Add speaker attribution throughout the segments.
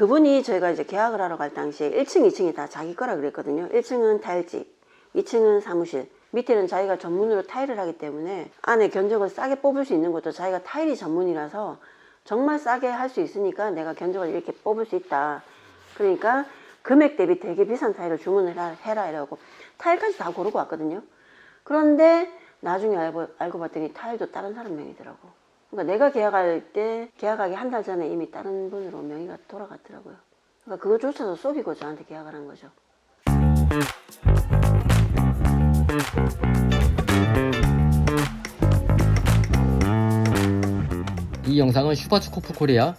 Speaker 1: 그분이 저희가 이제 계약을 하러 갈 당시에 1층, 2층이 다 자기 거라 그랬거든요. 1층은 타일집, 2층은 사무실, 밑에는 자기가 전문으로 타일을 하기 때문에 안에 견적을 싸게 뽑을 수 있는 것도 자기가 타일이 전문이라서 정말 싸게 할 수 있으니까 내가 견적을 이렇게 뽑을 수 있다. 그러니까 금액 대비 되게 비싼 타일을 주문을 해라, 이러고 타일까지 다 고르고 왔거든요. 그런데 나중에 알고, 알고 봤더니 타일도 다른 사람 명이더라고. 그러니까 내가 계약할 때 계약하기 한 달 전에 이미 다른 분으로 명의가 돌아갔더라고요. 그러니까 그거조차도 속이고 저한테 계약을 한 거죠.
Speaker 2: 이 영상은 슈퍼츠코프 코리아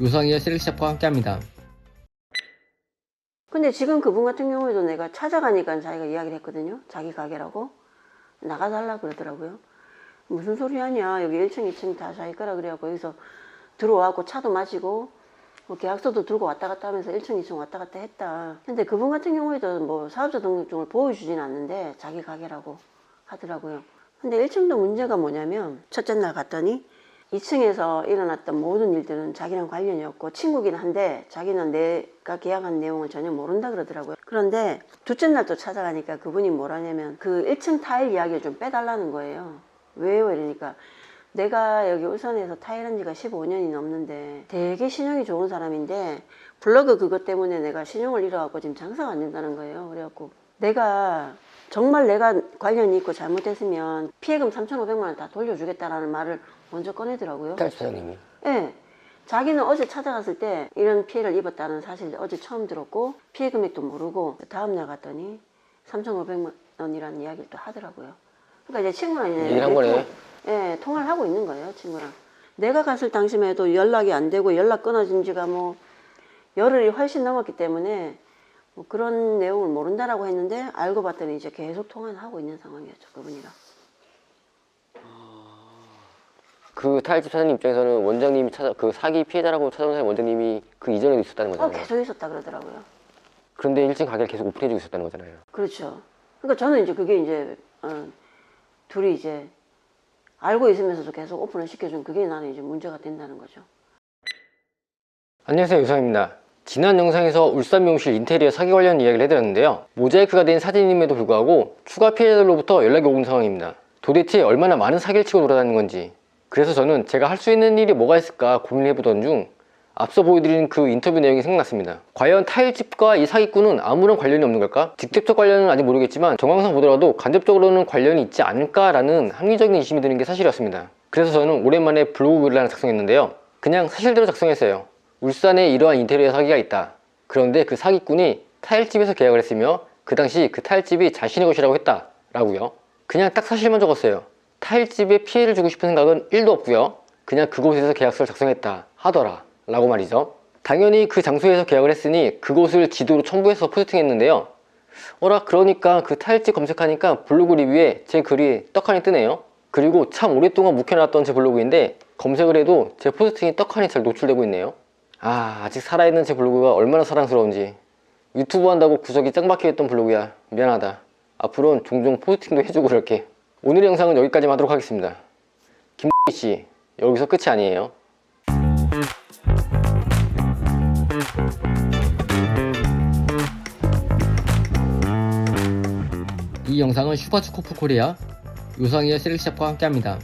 Speaker 2: 요상이의 셀렉샵과 함께합니다.
Speaker 1: 근데 지금 그분 같은 경우에도 내가 찾아가니까 자기가 이야기를 했거든요. 자기 가게라고. 나가달라 그러더라고요. 무슨 소리 하냐. 여기 1층, 2층 다 자기 거라 그래갖고 여기서 들어와갖고 차도 마시고 뭐 계약서도 들고 왔다 갔다 하면서 1층, 2층 왔다 갔다 했다. 근데 그분 같은 경우에도 뭐 사업자 등록증을 보여주진 않는데 자기 가게라고 하더라고요. 근데 1층도 문제가 뭐냐면 첫째 날 갔더니 2층에서 일어났던 모든 일들은 자기랑 관련이 없고 친구긴 한데 자기는 내가 계약한 내용을 전혀 모른다 그러더라고요. 그런데 둘째 날 또 찾아가니까 그분이 뭐라냐면 그 1층 타일 이야기를 좀 빼달라는 거예요. 왜요? 이러니까 내가 여기 울산에서 타일한 지가 15년이 넘는데 되게 신용이 좋은 사람인데 블로그 그것 때문에 내가 신용을 잃어갖고 지금 장사가 안 된다는 거예요. 그래갖고 내가 정말 내가 관련이 있고 잘못했으면 피해금 3,500만 원 다 돌려주겠다라는 말을 먼저 꺼내더라고요.
Speaker 3: 탈 사장님이.
Speaker 1: 예. 자기는 어제 찾아갔을 때 이런 피해를 입었다는 사실 어제 처음 들었고 피해 금액도 모르고 다음날 갔더니 3,500만 원이라는 이야기를 또 하더라고요. 그러니까 이제 친구랑 이제
Speaker 3: 얘기를 한 거네.
Speaker 1: 통- 예, 통화를 하고 있는 거예요, 친구랑. 내가 갔을 당시에도 연락이 안 되고 연락 끊어진 지가 뭐 열흘이 훨씬 넘었기 때문에 뭐 그런 내용을 모른다라고 했는데 알고 봤더니 이제 계속 통화를 하고 있는 상황이었죠, 그분이랑.
Speaker 3: 그 타일집 사장님 입장에서는 원장님이 찾아 그 사기 피해자라고 찾아온 사람 원장님이 그 이전에도 있었다는
Speaker 1: 어,
Speaker 3: 거잖아요.
Speaker 1: 계속 있었다 그러더라고요.
Speaker 3: 그런데 1층 가게를 계속 오픈해주고 있었다는 거잖아요.
Speaker 1: 그렇죠. 그러니까 저는 이제 그게 이제 어, 둘이 이제 알고 있으면서도 계속 오픈을 시켜준 그게 나는 이제 문제가 된다는 거죠.
Speaker 3: 안녕하세요 유성입니다. 지난 영상에서 울산 미용실 인테리어 사기 관련 이야기를 해드렸는데요. 모자이크가 된 사진임에도 불구하고 추가 피해자들로부터 연락이 오는 상황입니다. 도대체 얼마나 많은 사기를 치고 돌아다니는 건지 그래서 저는 제가 할 수 있는 일이 뭐가 있을까 고민해보던 중 앞서 보여드린 그 인터뷰 내용이 생각났습니다. 과연 타일집과 이 사기꾼은 아무런 관련이 없는 걸까? 직접적 관련은 아직 모르겠지만 정황상 보더라도 간접적으로는 관련이 있지 않을까라는 합리적인 의심이 드는 게 사실이었습니다. 그래서 저는 오랜만에 블로그 글을 하나 작성했는데요. 그냥 사실대로 작성했어요. 울산에 이러한 인테리어 사기가 있다. 그런데 그 사기꾼이 타일집에서 계약을 했으며 그 당시 그 타일집이 자신의 것이라고 했다 라고요. 그냥 딱 사실만 적었어요. 타일집에 피해를 주고 싶은 생각은 1도 없고요. 그냥 그곳에서 계약서를 작성했다 하더라 라고 말이죠. 당연히 그 장소에서 계약을 했으니 그곳을 지도로 첨부해서 포스팅했는데요. 어라 그러니까 그 타일집 검색하니까 블로그 리뷰에 제 글이 떡하니 뜨네요. 그리고 참 오랫동안 묵혀놨던 제 블로그인데 검색을 해도 제 포스팅이 떡하니 잘 노출되고 있네요. 아 아직 살아있는 제 블로그가 얼마나 사랑스러운지 유튜브 한다고 구석이 짱 박혀있던 블로그야 미안하다 앞으로는 종종 포스팅도 해주고 그럴게 오늘의 영상은 여기까지만 하도록 하겠습니다 김씨 여기서 끝이 아니에요
Speaker 2: 이 영상은 슈퍼츠코프 코리아 요상이의 셀렉샵과 함께합니다.